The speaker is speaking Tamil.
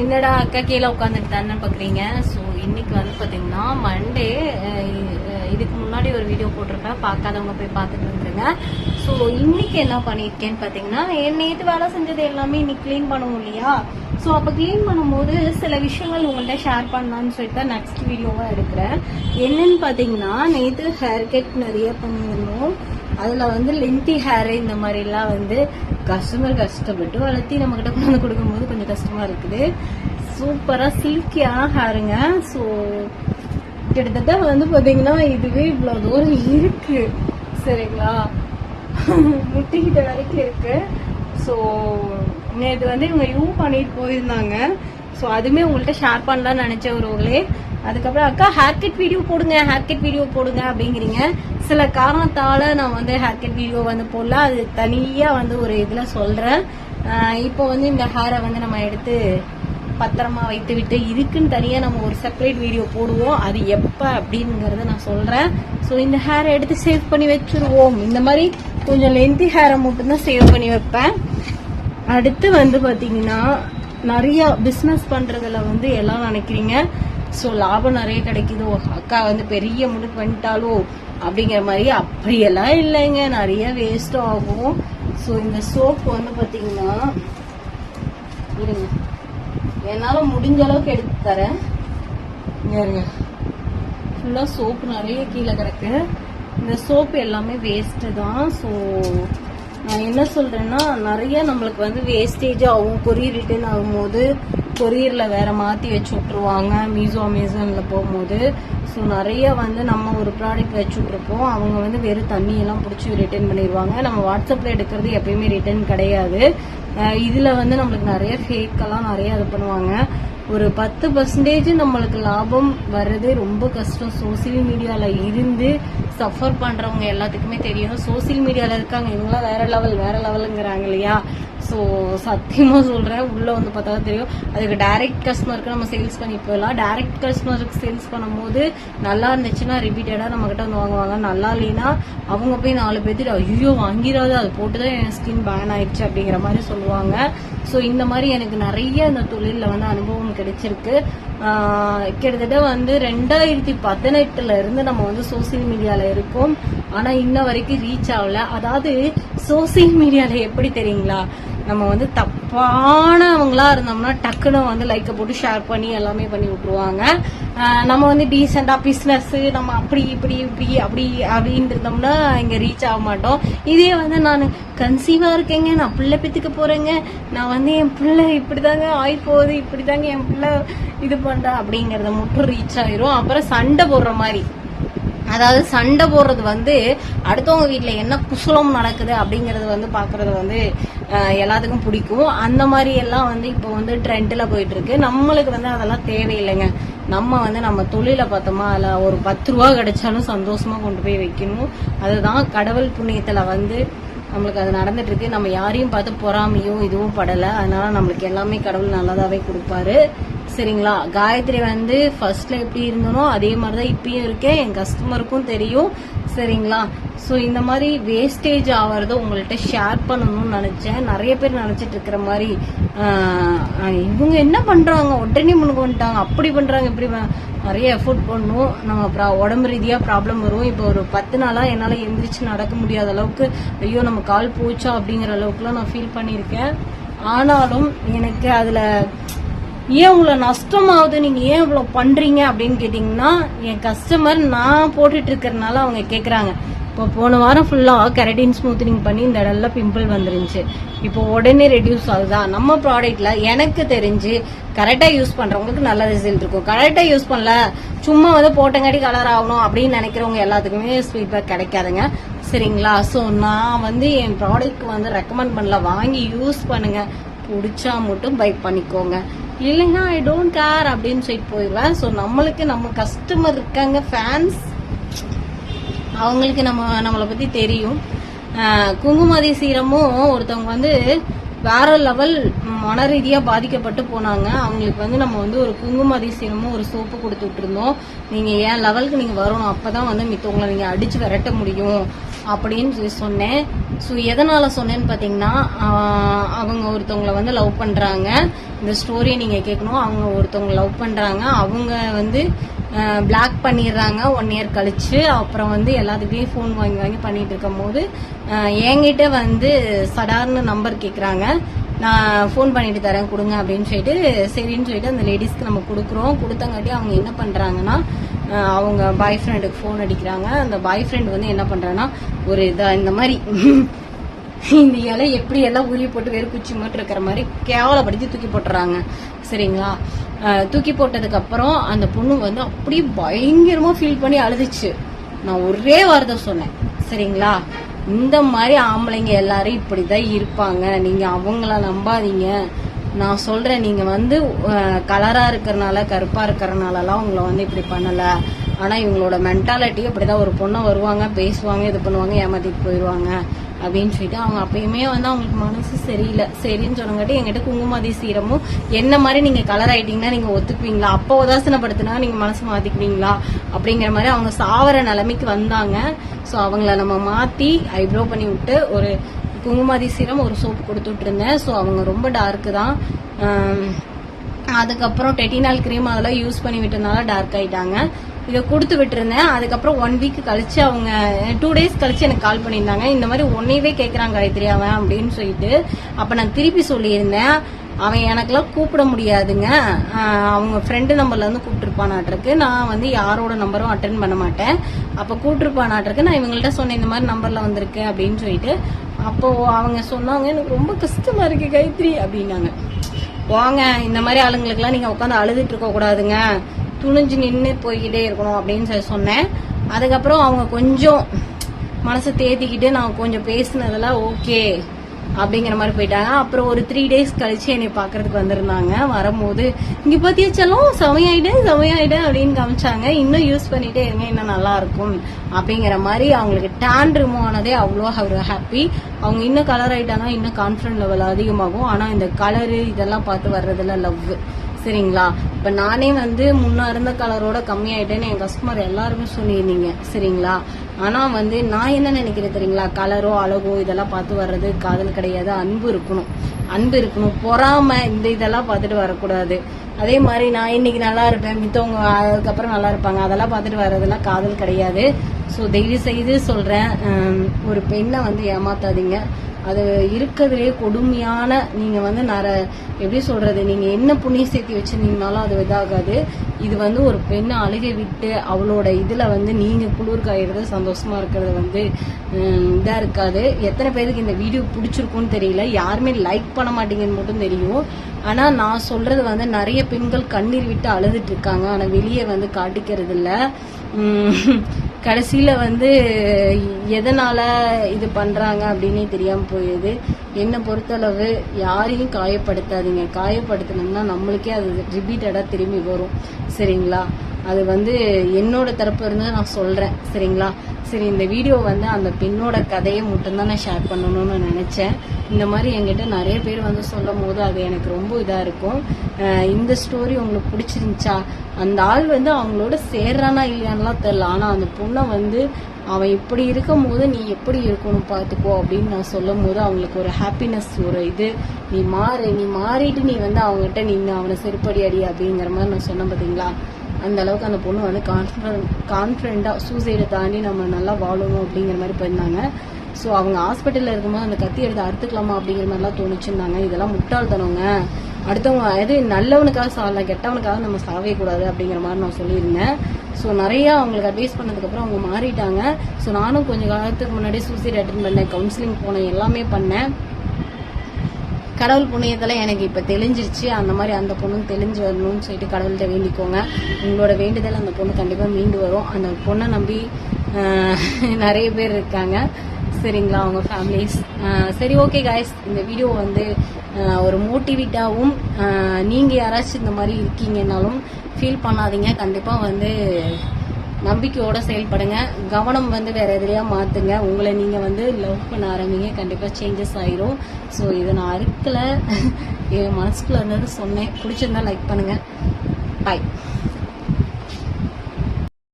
என்னடா அக்கா கீழே உட்காந்துட்டு தானே பார்க்குறீங்க ஸோ இன்னைக்கு வந்து பார்த்தீங்கன்னா மண்டே இதுக்கு முன்னாடி ஒரு வீடியோ போட்டிருப்பேன். பார்க்காதவங்க போய் பார்த்துட்டு வந்துருங்க. ஸோ இன்னைக்கு என்ன பண்ணியிருக்கேன்னு பார்த்தீங்கன்னா நேற்று வேலை செஞ்சது எல்லாமே இன்னைக்கு க்ளீன் பண்ணுவோம் இல்லையா? ஸோ அப்போ க்ளீன் பண்ணும்போது சில விஷயங்கள் உங்கள்கிட்ட ஷேர் பண்ணலான்னு சொல்லிட்டு தான் நெக்ஸ்ட் வீடியோவாக எடுக்கிறேன். என்னன்னு பார்த்தீங்கன்னா நேற்று ஹேர் கட் நிறைய பண்ணியிருந்தோம். அதில் வந்து லென்த்தி ஹேர் இந்த மாதிரிலாம் வந்து கஸ்டமர் கஷ்டப்பட்டு வளர்த்தி நம்மக்கிட்ட கொண்டு வந்து கொடுக்கும்போது கொஞ்சம் கஷ்டமா இருக்குது. சூப்பராக சில்கியான ஹேருங்க ஸோ கிட்டத்தட்ட வந்து பார்த்தீங்கன்னா இதுவே இவ்வளோ தூரம் இருக்கு. சரிங்களா? முட்டிக்கிட்ட வரைக்கும் இருக்கு. ஸோ நேற்று வந்து இவங்க யூ பண்ணிட்டு போயிருந்தாங்க. ஸோ அதுவுமே உங்கள்கிட்ட ஷேர் பண்ணலாம்னு நினச்ச ஒருவங்களே அதுக்கப்புறம் அக்கா ஹேர் கட் வீடியோ போடுங்க ஹேர் கட் வீடியோ போடுங்க அப்படிங்கிறீங்க. சில காரணத்தால நான் வந்து ஹேர் கட் வீடியோ வந்து போடல. அது தனியா வந்து ஒரு இதுல சொல்றேன். இப்போ வந்து இந்த ஹேரை வந்து நம்ம எடுத்து பத்திரமா வைத்து விட்டு இதுக்குன்னு தனியா நம்ம ஒரு செப்பரேட் வீடியோ போடுவோம். அது எப்ப அப்படிங்கறத நான் சொல்றேன். ஸோ இந்த ஹேரை எடுத்து சேவ் பண்ணி வச்சிருவோம். இந்த மாதிரி கொஞ்சம் லென்த்தி ஹேரை மட்டும்தான் சேவ் பண்ணி வைப்பேன். அடுத்து வந்து பாத்தீங்கன்னா நிறைய பிஸ்னஸ் பண்றதுல வந்து எல்லாம் நினைக்கிறீங்க. ஸோ லாபம் நிறைய கிடைக்குதோ. அக்கா வந்து பெரிய முடிவு பண்ணிட்டாலோ அப்படிங்கிற மாதிரி அப்படியெல்லாம் இல்லைங்க. நிறைய வேஸ்ட்டும் ஆகும். ஸோ இந்த சோப் வந்து பார்த்தீங்கன்னா இருங்க. என்னால் முடிஞ்ச அளவுக்கு எடுத்து தரேன். இருங்க. ஃபுல்லாக சோப்பு நிறைய கீழே கிடக்கு. இந்த சோப்பு எல்லாமே வேஸ்ட்டு தான். ஸோ நான் என்ன சொல்கிறேன்னா நிறைய நம்மளுக்கு வந்து வேஸ்டேஜ் ஆகும் கொரியர் ரிட்டர்ன் ஆகும்போது கொரியரில் வேற மாற்றி வச்சு விட்ருவாங்க மீசோ அமேசானில் போகும்போது. ஸோ நிறைய வந்து நம்ம ஒரு ப்ராடக்ட் வச்சு விட்ருப்போம் அவங்க வந்து வெறும் தண்ணியெல்லாம் பிடிச்சி ரிட்டர்ன் பண்ணிடுவாங்க நம்ம வாட்ஸ்அப்பில் எடுக்கிறது எப்பயுமே ரிட்டர்ன் கிடையாது. இதில் வந்து நம்மளுக்கு நிறைய ஃபேக்கெல்லாம் நிறைய இது பண்ணுவாங்க. ஒரு பத்து பர்சன்டேஜ் நம்மளுக்கு லாபம் வர்றது ரொம்ப கஷ்டம். சோசியல் மீடியாவில் இருந்து சஃபர் பண்ணுறவங்க எல்லாத்துக்குமே தெரியும் சோசியல் மீடியாவில் இருக்காங்க இவங்களாம் வேற லெவல் வேற லெவலுங்கிறாங்க இல்லையா? ஸோ சத்தியமாக சொல்கிறேன் உள்ளே வந்து பார்த்தா தான் தெரியும். அதுக்கு டைரக்ட் கஸ்டமருக்கு நம்ம சேல்ஸ் பண்ணி போயிடலாம். டைரக்ட் கஸ்டமருக்கு சேல்ஸ் பண்ணும்போது நல்லா இருந்துச்சுன்னா ரிப்பீட்டடாக நம்மக்கிட்ட வந்து வாங்குவாங்க. நல்லா இல்லைன்னா அவங்க போய் நாலு பேர்த்துட்டு ஐயோ வாங்கிடாது அது போட்டு தான் என் ஸ்கின் பேன் ஆயிடுச்சு அப்படிங்கிற மாதிரி சொல்லுவாங்க. ஸோ இந்த மாதிரி எனக்கு நிறைய இந்த தொழிலில் வந்து அனுபவம் கிடைச்சிருக்கு. கிட்டத்தட்ட வந்து ரெண்டாயிரத்தி பதினெட்டுல இருந்து நம்ம வந்து சோசியல் மீடியால இருக்கோம். ஆனா இன்ன வரைக்கும் ரீச் ஆகல. அதாவது சோசியல் மீடியால எப்படி தெரியுங்களா? நம்ம வந்து ஆனவங்களா இருந்தோம்னா டக்குன்னு வந்து லைக்கை போட்டு ஷேர் பண்ணி எல்லாமே பண்ணி விட்டுருவாங்க. நம்ம வந்து டீசெண்டா பிஸ்னஸ் நம்ம அப்படி இப்படி இப்படி அப்படி அப்படின்னு இருந்தோம்னா இங்க ரீச் ஆக மாட்டோம். இதே வந்து நான் கன்சீவா இருக்கேங்க நான் பிள்ளை பித்துக்க போறேங்க. நான் வந்து என் பிள்ளை இப்படிதாங்க ஆய் போகுது இப்படிதாங்க என் பிள்ளை இது பண்றேன் அப்படிங்கறத மட்டும் ரீச் ஆயிரும். அப்புறம் சண்டை போடுற மாதிரி. அதாவது சண்டை போடுறது வந்து அடுத்தவங்க வீட்டில் என்ன குசலம் நடக்குது அப்படிங்கறது வந்து பாக்குறது வந்து எல்லாத்துக்கும் பிடிக்கும். அந்த மாதிரி எல்லாம் வந்து இப்போ வந்து ட்ரெண்டில் போயிட்டு இருக்கு நம்மளுக்கு வந்து அதெல்லாம் தேவையில்லைங்க. நம்ம வந்து நம்ம தொழிலை பார்த்தோமா அதில் ஒரு பத்து ரூபா கிடைச்சாலும் சந்தோஷமா கொண்டு போய் வைக்கணும். அதுதான் கடவுள் புண்ணியத்தில் வந்து நம்மளுக்கு அது நடந்துட்டு இருக்கு நம்ம யாரையும் பார்த்து பொறாமையும் இதுவும் படலை. அதனால நம்மளுக்கு எல்லாமே கடவுள் நல்லதாகவே கொடுப்பாரு. சரிங்களா? காயத்ரி வந்து ஃபர்ஸ்ட்ல எப்படி இருந்தனோ அதே மாதிரி தான் இப்பயும் இருக்கேன். என் கஸ்டமருக்கும் தெரியும். சரிங்களா? ஸோ இந்த மாதிரி வேஸ்டேஜ் ஆகிறத உங்கள்கிட்ட ஷேர் பண்ணணும்னு நினச்சேன். நிறைய பேர் நினச்சிட்டு இருக்கிற மாதிரி இவங்க என்ன பண்ணுறாங்க உடனே முன்னுக்கு வந்துட்டாங்க. அப்படி பண்ணுறாங்க இப்படி நிறைய எஃபோர்ட் பண்ணும் நம்ம ப்ரா உடம்பு ரீதியாக ப்ராப்ளம் வரும். இப்போ ஒரு பத்து நாளாக என்னால் எந்திரிச்சு நடக்க முடியாத அளவுக்கு ஐயோ நம்ம கால் போச்சா அப்படிங்கிற அளவுக்குலாம் நான் ஃபீல் பண்ணியிருக்கேன். ஆனாலும் எனக்கு அதில் ஏன் உங்களை நஷ்டமாகுது? நீங்க ஏன் இவ்வளோ பண்றீங்க? அப்படின்னு கேட்டிங்கன்னா என் கஸ்டமர் நான் போட்டுட்டு இருக்கறனால அவங்க கேட்குறாங்க இப்போ போன வாரம் ஃபுல்லாக கெரட்டின் ஸ்மூத்தனிங் பண்ணி இந்த இடம்ல பிம்பிள் வந்துருந்துச்சு. இப்போ உடனே ரெடியூஸ் ஆகுதா? நம்ம ப்ராடக்ட்ல எனக்கு தெரிஞ்சு கரெக்டாக யூஸ் பண்ணுறவங்களுக்கு நல்ல ரிசல்ட் இருக்கும். கரெக்டாக யூஸ் பண்ணல சும்மா வந்து போட்டங்காட்டி கலர் ஆகணும் அப்படின்னு நினைக்கிறவங்க எல்லாத்துக்குமே ஃபீட்பேக் கிடைக்காதுங்க. சரிங்களா? ஸோ நான் வந்து என் ப்ராடக்ட் வந்து ரெக்கமெண்ட் பண்ணல. வாங்கி யூஸ் பண்ணுங்க. பிடிச்சா மட்டும் பை பண்ணிக்கோங்க. இல்லைன்னா ஐ டோன்ட் கேர் அப்படின்னு சொல்லிட்டு போயிடுவேன். ஸோ நம்மளுக்கு நம்ம கஸ்டமர் இருக்காங்க ஃபேன்ஸ் அவங்களுக்கு நம்ம நம்மளை பற்றி தெரியும். குங்குமதி சீரமும் ஒருத்தவங்க வந்து வேற லெவல் மன ரீதியாக பாதிக்கப்பட்டு போனாங்க. அவங்களுக்கு வந்து நம்ம வந்து ஒரு குங்குமதி சீரமும் ஒரு சோப்பு கொடுத்துட்டு இருந்தோம். நீங்கள் ஏன் லெவலுக்கு நீங்கள் வரணும். அப்போ தான் வந்து மித்தவங்களை நீங்கள் அடித்து விரட்ட முடியும். அப்படின்னு சொல்லி சொன்னேன். ஸோ எதனால சொன்னேன்னு பார்த்தீங்கன்னா அவங்க ஒருத்தவங்கள வந்து லவ் பண்ணுறாங்க இந்த ஸ்டோரியை நீங்கள் கேட்கணும் அவங்க ஒருத்தவங்க லவ் பண்ணுறாங்க அவங்க வந்து பிளாக் பண்ணிடுறாங்க. ஒன் இயர் கழிச்சு. அப்புறம் வந்து எல்லாத்துக்கிட்டையும் ஃபோன் வாங்கி வாங்கி பண்ணிட்டு இருக்கும் போது என்கிட்ட வந்து சடார்னு நம்பர் கேட்குறாங்க நான் ஃபோன் பண்ணிட்டு தரேன் கொடுங்க அப்படின்னு சொல்லிட்டு சரின்னு சொல்லிட்டு அந்த லேடிஸ்க்கு நம்ம கொடுக்குறோம். கொடுத்தங்காட்டி அவங்க என்ன பண்ணுறாங்கன்னா அவங்க பாய் ஃப்ரெண்டுக்கு ஃபோன் அடிக்கிறாங்க. அந்த பாய் ஃப்ரெண்ட் வந்து என்ன பண்றாங்கன்னா ஒரு இதா இந்த மாதிரி இந்த இலை எப்படி எல்லாம் உருவி போட்டு வெறும் குச்சி மட்டும் இருக்கிற மாதிரி கேவலப்படுத்தி தூக்கி போட்டுறாங்க. சரிங்களா? தூக்கி போட்டதுக்கு அப்புறம் அந்த பொண்ணு வந்து அப்படியே பயங்கரமா ஃபீல் பண்ணி அழுதுச்சு. நான் ஒரே வார்த்தை சொன்னேன். சரிங்களா? இந்த மாதிரி ஆம்பளைங்க எல்லாரும் இப்படிதான் இருப்பாங்க. நீங்க அவங்கள நம்பாதீங்க. நான் சொல்கிறேன் நீங்கள் வந்து கலராக இருக்கிறனால கருப்பாக இருக்கிறனாலலாம் உங்களை வந்து இப்படி பண்ணலை. ஆனால் இவங்களோட மென்டாலிட்டி அப்படிதான். ஒரு பொண்ணை வருவாங்க பேசுவாங்க இது பண்ணுவாங்க ஏமாத்திட்டு போயிடுவாங்க அப்படின்னு சொல்லிட்டு அவங்க அப்பயுமே வந்து அவங்களுக்கு மனசு சரியில்லை. சரின்னு சொன்னங்காட்டி எங்கிட்ட குங்குமாதி சீரமும் என்ன மாதிரி நீங்கள் கலர் ஆகிட்டிங்கன்னா நீங்கள் ஒத்துக்குவீங்களா? அப்போ உதாசனப்படுத்தினா நீங்கள் மனசு மாற்றிக்குவீங்களா அப்படிங்கிற மாதிரி அவங்க சாவர நிலைமைக்கு வந்தாங்க. ஸோ அவங்கள நம்ம மாற்றி ஐப்ரோ பண்ணி விட்டு ஒரு குங்குமாதி சீரம் ஒரு சோப் கொடுத்துட்ருந்தேன் ஸோ அவங்க ரொம்ப டார்க்கு தான். அதுக்கப்புறம் டெட்டினால் க்ரீம் அதெல்லாம் யூஸ் பண்ணி விட்டதுனால டார்க் ஆகிட்டாங்க இதை கொடுத்து விட்டுருந்தேன். அதுக்கப்புறம் ஒன் வீக் கழிச்சு அவங்க டூ டேஸ் கழிச்சு எனக்கு கால் பண்ணியிருந்தாங்க. இந்த மாதிரி ஒன்னையவே கேட்குறாங்க காயத்ரி அவன் அப்படின்னு சொல்லிட்டு. அப்போ நான் திருப்பி சொல்லியிருந்தேன். அவன் எனக்கெல்லாம் கூப்பிட முடியாதுங்க. அவங்க ஃப்ரெண்டு நம்பர்லேருந்து கூப்பிட்டுருப்பானாட்டிருக்கு நான் வந்து யாரோட நம்பரும் அட்டன் பண்ண மாட்டேன். அப்போ கூப்பிட்டுருப்பானாட்டிருக்கு நான் இவங்கள்ட்ட சொன்னேன் இந்த மாதிரி நம்பரில் வந்திருக்கு அப்படின்னு சொல்லிட்டு. அப்போ அவங்க சொன்னாங்க எனக்கு ரொம்ப கஷ்டமா இருக்கு கைத்ரி அப்படின்னாங்க. வாங்க இந்த மாதிரி ஆளுங்களுக்கெல்லாம் நீங்க உட்காந்து அழுதுட்டு இருக்க கூடாதுங்க. துணிஞ்சு நின்று போய்கிட்டே இருக்கணும் அப்படின்னு சொல்லி சொன்னேன். அதுக்கப்புறம் அவங்க கொஞ்சம் மனசை தேத்திக்கிட்டு நான் கொஞ்சம் பேசினதெல்லாம் ஓகே. அப்படிங்கிற மாதிரி போயிட்டாங்க. அப்புறம் ஒரு த்ரீ டேஸ் கழிச்சு என்னை பார்க்கறதுக்கு வந்திருந்தாங்க. வரும்போது இங்க பாத்தியா செல்லம்? செமையாயிட்டேன் செமையாயிட்டேன் அப்படின்னு காமிச்சாங்க. இன்னும் யூஸ் பண்ணிட்டே இருங்க. இன்னும் நல்லா இருக்கும். அப்படிங்கிற மாதிரி அவங்களுக்கு டேன் ரிமூவ் ஆனதே அவ்வளோ அவர் ஹாப்பி அவங்க இன்னும் கலர் ஆயிட்டாங்கன்னா இன்னும் கான்ஃபிடன்ட் லெவல் அதிகமாகும். ஆனா இந்த கலரு இதெல்லாம் பார்த்து வர்றதுல லவ் சரிங்களா? இப்ப நானே வந்து முன்ன இருந்த கலரோட கம்மியாயிட்டேன்னு என் கஸ்டமர் எல்லாருமே சொல்லியிருந்தீங்க. சரிங்களா? ஆனா வந்து நான் என்ன நினைக்கிறேன் தெரியுங்களா? கலரோ அழகோ இதெல்லாம் பார்த்து வர்றது காதல் கிடையாது. அன்பு இருக்கணும். அன்பு இருக்கணும். பொறாம இந்த இதெல்லாம் பார்த்துட்டு வரக்கூடாது. அதே மாதிரி நான் இன்னைக்கு நல்லா இருப்பேன். மித்தவங்க அதுக்கப்புறம் நல்லா இருப்பாங்க. அதெல்லாம் பார்த்துட்டு வர்றதெல்லாம் காதல் கிடையாது. ஸோ தயவு செய்து சொல்றேன். ஒரு பெண்ணை வந்து ஏமாத்தாதீங்க. அது இருக்கிறதுலே கொடுமையான நீங்கள் வந்து நர எப்படி சொல்கிறது நீங்கள் என்ன புண்ணியம் சேர்த்து வச்சுருந்தீங்கனாலும் அது இதாகாது. இது வந்து ஒரு பெண்ணை அழுகை விட்டு அவளோட இதில் வந்து நீங்கள் குளிர் காயறது சந்தோஷமாக இருக்கிறது வந்து இதாக இருக்காது. எத்தனை பேருக்கு இந்த வீடியோ பிடிச்சிருக்கும்னு தெரியல. யாருமே லைக் பண்ண மாட்டீங்கன்னு மட்டும் தெரியும். ஆனால் நான் சொல்கிறது வந்து நிறைய பெண்கள் கண்ணீர் விட்டு அழுதுட்டு இருக்காங்க. ஆனால் வெளியே வந்து காட்டிக்கிறது இல்லை கடைசியில் வந்து எதனால் இது பண்ணுறாங்க அப்படின்னே தெரியாமல் போயிடுது என்னை பொறுத்தளவு யாரையும் காயப்படுத்தாதீங்க. காயப்படுத்தினோம்னா நம்மளுக்கே அது ரிப்பீட்டடாக திரும்பி வரும். சரிங்களா? அது வந்து என்னோட தரப்பு இருந்து நான் சொல்கிறேன் சரிங்களா? சரி இந்த வீடியோ வந்து அந்த பெண்ணோட கதையை மட்டும்தான் நான் ஷேர் பண்ணணும்னு நினச்சேன். இந்த மாதிரி என்கிட்ட நிறைய பேர் வந்து சொல்லும் போது அது எனக்கு ரொம்ப இதாக இருக்கும். இந்த ஸ்டோரி உங்களுக்கு பிடிச்சிருந்துச்சா? அந்த ஆள் வந்து அவங்களோட சேர்றானா இல்லையான்லாம் தெரில ஆனால் அந்த பொண்ணை வந்து அவன் இப்படி இருக்கும் போது நீ எப்படி இருக்கணும் பார்த்துக்கோ அப்படின்னு நான் சொல்லும் போது அவங்களுக்கு ஒரு ஹாப்பினஸ் ஒரு இது. நீ மாறு நீ மாறிட்டு நீ வந்து அவங்ககிட்ட நீ அவனை செருப்படி அடி அப்படிங்கிற மாதிரி நான் சொன்னேன் பார்த்தீங்களா அந்த அளவுக்கு அந்த பொண்ணு வந்து கான்ஃபிடன்ட் கான்ஃபிடென்ட்டாக சூசைடை தாண்டி நம்ம நல்லா வாழணும் அப்படிங்கிற மாதிரி போயிருந்தாங்க. ஸோ அவங்க ஹாஸ்பிட்டலில் இருக்கும்போது அந்த கத்தி எடுத்து அறுத்துக்கலாமா அப்படிங்கிற மாதிரிலாம் தோணுச்சுருந்தாங்க இதெல்லாம் முட்டாள்தனவங்க அடுத்தவங்க எது நல்லவனுக்காக சாகலாம் கெட்டவனுக்காக நம்ம சாவே கூடாது அப்படிங்கிற மாதிரி நான் சொல்லியிருந்தேன். ஸோ நிறையா அவங்களுக்கு அட்வைஸ் பண்ணதுக்கப்புறம் அவங்க மாறிட்டாங்க. ஸோ நானும் கொஞ்சம் காலத்துக்கு முன்னாடி சூசைட் அட்டன் பண்ணேன் கவுன்சிலிங் போனேன் எல்லாமே பண்ணேன். கடவுள் புண்ணியத்துல எனக்கு இப்ப தெளிஞ்சிருச்சு. அந்த மாதிரி அந்த பொண்ணும் தெளிஞ்சு வரணும்னு சொல்லிட்டு கடவுள்கிட்ட வேண்டிக்கோங்க. உங்களோட வேண்டுதல் அந்த பொண்ணு கண்டிப்பா மீண்டு வரும். அந்த பொண்ணை நம்பி நிறைய பேர் இருக்காங்க. சரிங்களா அவங்க ஃபேமிலிஸ் சரி ஓகே காய்ஸ் இந்த வீடியோ வந்து ஒரு மோட்டிவேட்டாகவும் நீங்கள் யாராச்சும் இந்த மாதிரி இருக்கீங்கன்னாலும் ஃபீல் பண்ணாதீங்க. கண்டிப்பாக வந்து நம்பிக்கையோட செயல்படுங்க. கவனம் வந்து வேற எதுலயா மாத்துங்க. உங்களை நீங்க வந்து லவ் பண்ண ஆரம்பிங்க. கண்டிப்பா சேஞ்சஸ் ஆயிரும். ஸோ இதை நான் அறுக்கல. என் மனசுக்குள்ள இருந்தது சொன்னேன். பிடிச்சிருந்தா லைக் பண்ணுங்க. பாய்